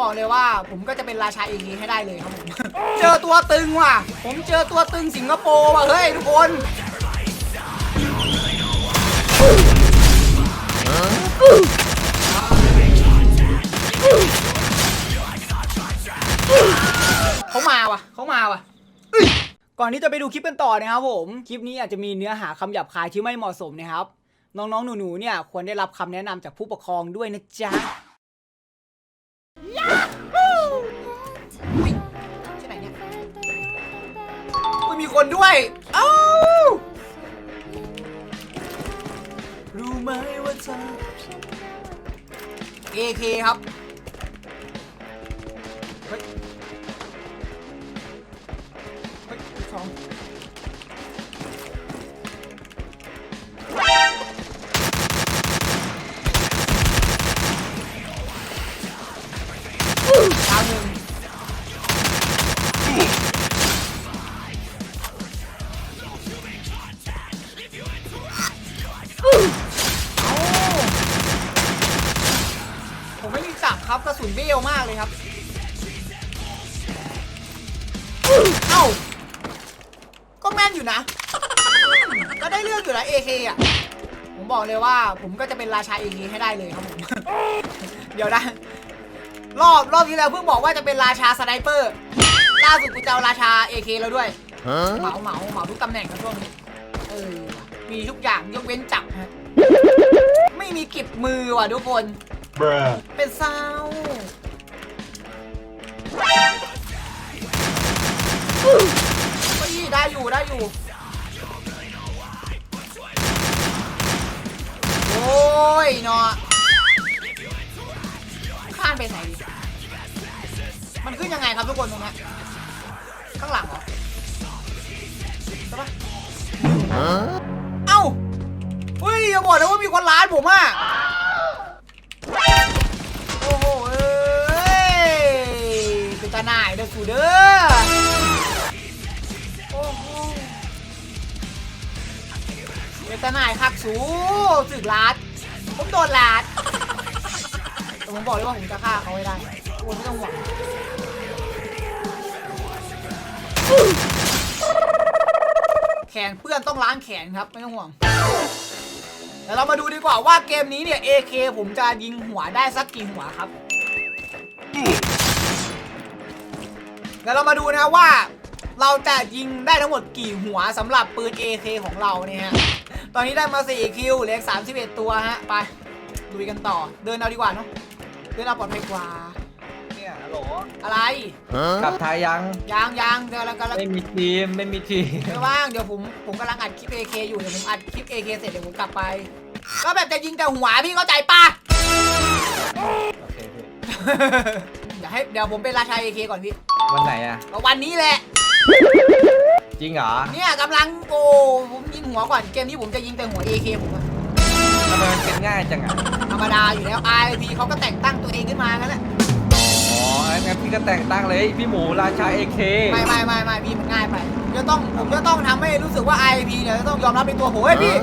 บอกเลยว่า ผมก็จะเป็นราชาเอเคให้ได้เลยครับผม เจอตัวตึงว่ะ ผมเจอตัวตึงสิงคโปร์ว่ะเฮ้ยทุกคนเขามาว่ะเขามาว่ะก่อนที่จะไปดูคลิปกันต่อนะครับผม คลิปนี้อาจจะมีเนื้อหาคำหยาบคายที่ไม่เหมาะสมนะครับ น้องๆ หนูๆ เนี่ยควรได้รับคำแนะนำจากผู้ปกครองด้วยนะจ๊ะ นด้วยเอ้ารู้ไหมว่าเธอ AK ครับเฮ้ยเฮ้ยสองดาวหนึ่ง รับกระสุนเบี้ยวมากเลยครับ เอ้า ก็แม่นอยู่นะ ก็ได้เรื่องอยู่นะ AK อะ ผมบอกเลยว่าผมก็จะเป็นราชา AK ให้ได้เลยครับผม เดี๋ยวนะ รอบรอบที่แล้วเพิ่งบอกว่าจะเป็นราชาสไนเปอร์ ล่าสุดกูจะเอาราชา AK แล้วด้วย เหมาเหมาเหมาทุกตำแหน่งครับช่วงนี้ เออ มีทุกอย่างยกเว้นจับฮะ ไม่มีเก็บมือว่ะทุกคน Bruh. เป็นเศร้าูโอ้ยเนาะข้ามไปไหนดีมันขึ้นยังไงครับทุกคนตรงนี้ข้างหลังเหรอใช่ปะเอ้าเฮ้ยอย่าบอกนะว่ามีคนร้านผมอะโอ้โหเอ้ยเป็นตาหน่ายเด้อกูเด้อ เป็นตาหน่ายคักสูสึกลาดผมโดนลาดแต่ผมบอกเลยว่าผมจะฆ่าเขาให้ได้ทุกคนไม่ต้องหวังแขนเพื่อนต้องล้างแขนครับไม่ต้องห่วงเดี๋ยวเรามาดูดีกว่าว่าเกมนี้เนี่ย AK ผมจะยิงหัวได้สักกี่หัวครับเดี๋ยวเรามาดูนะว่าเราจะยิงได้ทั้งหมดกี่หัวสำหรับปืน AK ของเราเนี่ยฮะ ตอนนี้ได้มา 4 คิวเหลืออก31ตัวฮะ ไปลุยกันต่อ เดินเอาดีกว่าเนาะ เดินเอาปลอดภัยกว่า เนี่ยฮัลโหลอะไร กลับไทยยัง ยางยางเดี๋ยวเรากำลังไม่มีทีม ไม่มีทีมไม่ว่าง เดี๋ยวผมผมกำลังอัดคลิป AK อยู่ เดี๋ยวผมอัดคลิป AK เสร็จเดี๋ยวผมกลับไป ก็แบบจะยิงแต่หัวพี่เข้าใจปะ โอเคพี่เดี๋ยวให้เดี๋ยวผมเป็นราชาเอเคก่อนพี่ วันไหนอะก็วันนี้แหละ จริงเหรอเนี่ยกำลังโอ้ผมยิงหัวก่อนเกมนี้ผมจะยิงแต่หัว AK ผมอะทำไมมันเป็นง่ายจังอะธรรมดาอยู่แล้ว RIP เขาก็แต่งตั้งตัวเองขึ้นมากันแหละอ๋องั้นพี่ก็แต่งตั้งเลยพี่หมูราชาเอเคไม่ไม่ไม่ไม่พี่มันง่ายไปจะต้องผมจะต้องทำให้รู้สึกว่า RIP เนี่ยจะต้องยอมรับเป็นตัวผมเฮ้ยพี่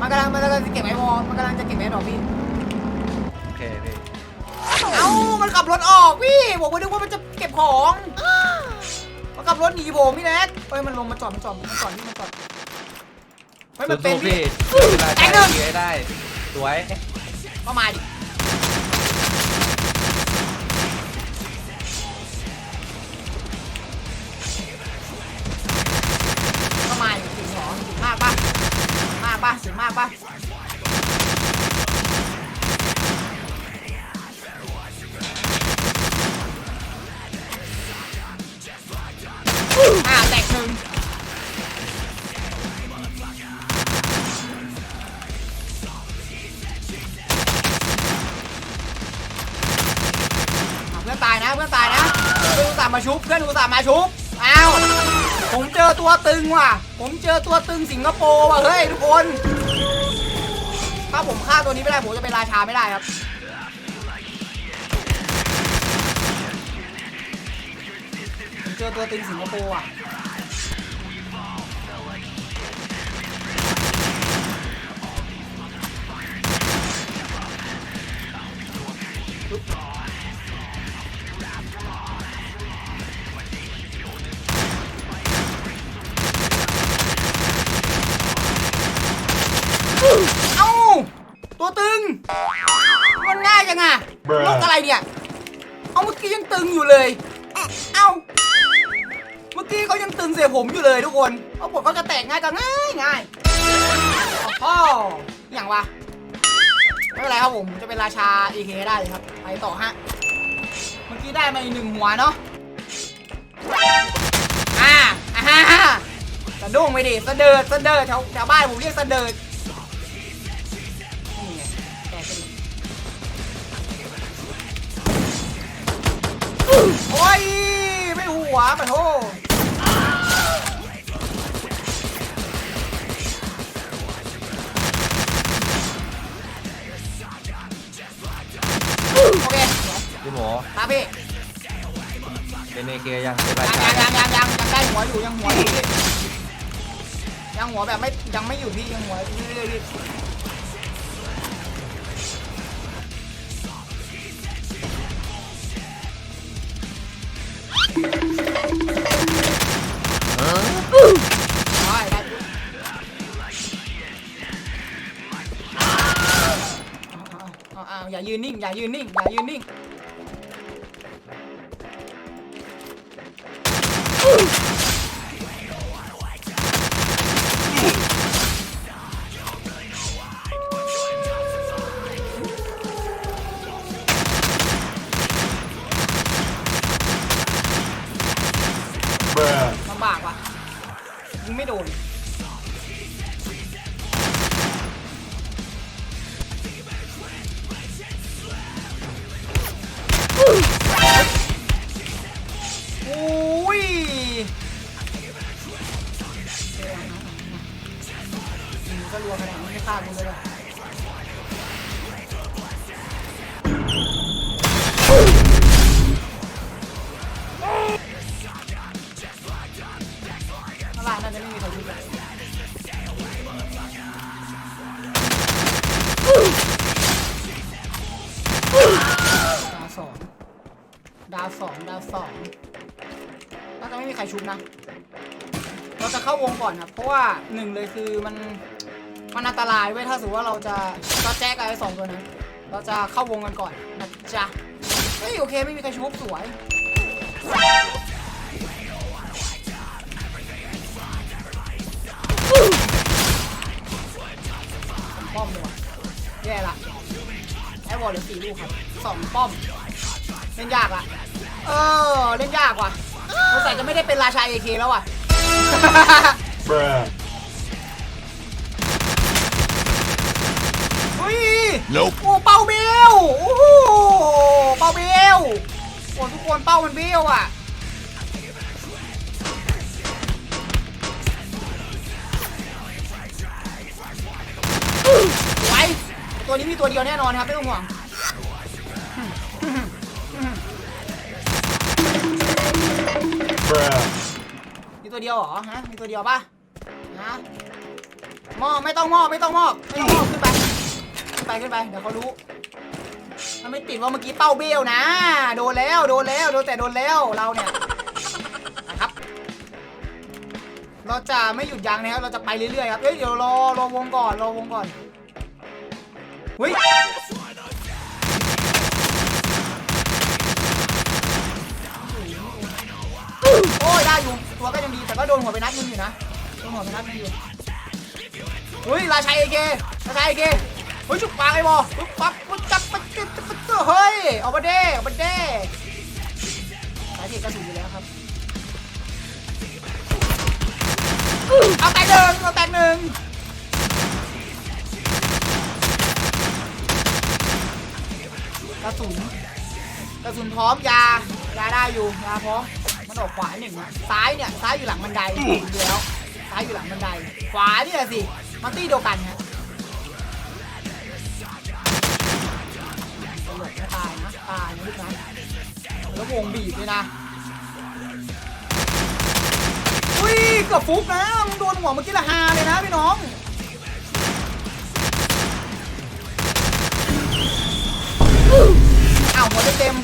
มันกำลังมันกำลังจะเก็บไอวอลมันกำลังจะเก็บไอดอกพี่โอเคพี่เอ้ามันขับรถออกพี่ผมก็นึกว่ามันจะเก็บของ มันขับรถหนีผมพี่แนทเฮ้ยมันลงมาจอดมันจอดมันจอดนี่มันจอดเฮ้ยมันเป็นสู้ๆพี่พี่เป็นราแต่ชางหนึ่เองเคให้ได้สวยก็มาดิก็มาดิถึงเหรอถึงมากปะมากปะถึงมากปะ ตายนะเพื่อนตายนะเพื่อนอุตส่าห์มาชุบเพื่อนอุตส่าห์มาชุบอ้าวผมเจอตัวตึงว่ะ ผมเจอตัวตึงสิงคโปร์ว่ะเฮ้ยทุกคน ถ้าผมฆ่าตัวนี้ไม่ได้ผมจะเป็นราชาไม่ได้ครับเจอตัวตึงสิงคโปร์อะ นง่ายจังอะ Bruh โลกอะไรเนี่ย เอาเมื่อกี้ยังตึงอยู่เลย เอ้า เมื่อกี้เขายังตึงเสียผมอยู่เลยทุกคนเอาบทเขาจะแตกง่ายก็ง่ายง่ายพ่ออย่างวะ ไม่เป็นไรครับผมจะเป็นราชา AK ได้เลยครับ ไปต่อฮะ เมื่อกี้ได้มาอีกหนึ่งหัวเนาะ อ่าอ่าฮะสะดุ้งไปดิสะเดิดสะเดิดแถวแถวบ้านผมเรียกสะเดิด ไม่หัวปะโทโอเคพี่หมูครับพี่เป็นเอเคยังเป็นรายังชายังยังยังยังได้หัวอยู่ยังหัวอยู่พี่ยังหัวแบบไม่ยังไม่อยู่พี่ยังหัวอยู่เรื่อยๆ อย่ายืนนิ่ง อย่ายืนนิ่ง อย่ายืนนิ่ง ชุบนะ เราจะเข้าวงก่อนครับ เพราะว่าหนึ่งเลยคือมันมันอันตรายเว้ยถ้าสมมติว่าเราจะจะแจ๊กกับไอ้สองตัวนั้น เราจะเข้าวงกันก่อนนะจ๊ะเฮ้ยโอเคไม่มีใครชุบสวยป้อมเลยว่ะแย่ละไอ้บอลเหลือสี่ลูกครับสองป้อม เล่นยากอะเออ เล่นยากว่ะ สงสัยจะไม่ได้เป็นราชาเอเคแล้วว่ะ Bruh เฮ้ย Nope โอ้เป้าเบี้ยวโอ้โหเป้าเบี้ยวโอ้ทุกคนเป้ามันเบี้ยวอะ ไว้ ตัวนี้มีตัวเดียวแน่นอนครับไม่ต้องห่วง มีตัวเดียวเหรอฮะมีตัวเดียวปะฮะมอบไม่ต้องมอบไม่ต้องมอบไม่ต้องมอบขึ้นไปขึ้นไปขึ้นไปเดี๋ยวเขารู้มันไม่ติดว่าเมื่อกี้เป้าเบี้ยวนะ โดนแล้วโดนแล้วโดนแต่โดนแล้วเราเนี่ยนะครับ เราจะไม่หยุดยั้งนะครับเราจะไปเรื่อยๆครับเฮ้ยเดี๋ยวรอรอวงก่อนรอวงก่อนเฮ้ย ตัวก็ยังดีแต่ก็โดนหัวไปนัดนึงอยู่นะโดนหัวไปนัดนึงอยู่เฮ้ยราชัยเอเกราชัยเอเกเฮ้ยจุกปากไอ้บอจุกปักปุ๊บจับปั๊บจับปั๊บเฮ้ยเอามาเด้เอามาเด้สายเทกระสุนอยู่แล้วครับเอาแตกหนึ่งเอาแตกหนึ่งกระสุนกระสุนพร้อมยายาได้อยู่ยาพร้อม มันออกขวาหนึ่งนะซ้ายเนี่ยซ้ายอยู่หลังบันไดดูแล้วซ้ายอยู่หลังบันได ขวาเนี่ยสิมันตี้เดียวกันฮะตลกนะตายนะตายนะลูกนะแล้ววงบีบเลยนะอุ้ยเกือบฟุกนะมึงโดนหัวเมื่อกี้ละฮาเลยนะพี่น้องอ้าวหัวเต็ม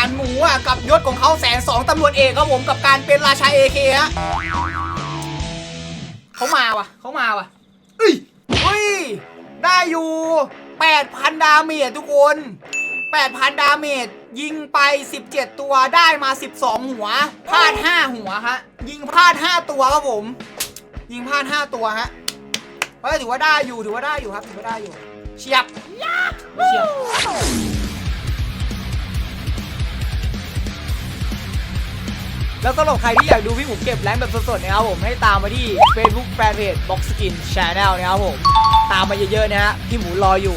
ารหมูอะกับยศของเขาแสนสองตำรวจเอกครับผมกับการเป็นราชาเอเคฮะเขามาว่ะเขามาว่ะเอ้ยเฮ้ยได้อยู่8,000 ดาเมจทุกคน 8,000 ดาเมจยิงไป 17 ตัวได้มา 12 หัวพลาด 5 หัวฮะยิงพลาด 5 ตัวครับผม ยิงพลาด 5 ตัวฮะเฮ้ยถือว่าได้อยู่ถือว่าได้อยู่ครับถือว่าได้อยู่เฉียบเฉียบ แล้วสำหรับใครที่อยากดูพี่หมูเก็บแรงแบบสดๆนะครับผมให้ตามมาที่ Facebook Fanpage Box Skin Channel นะครับผม ตามมาเยอะๆนะฮะพี่หมูรออยู่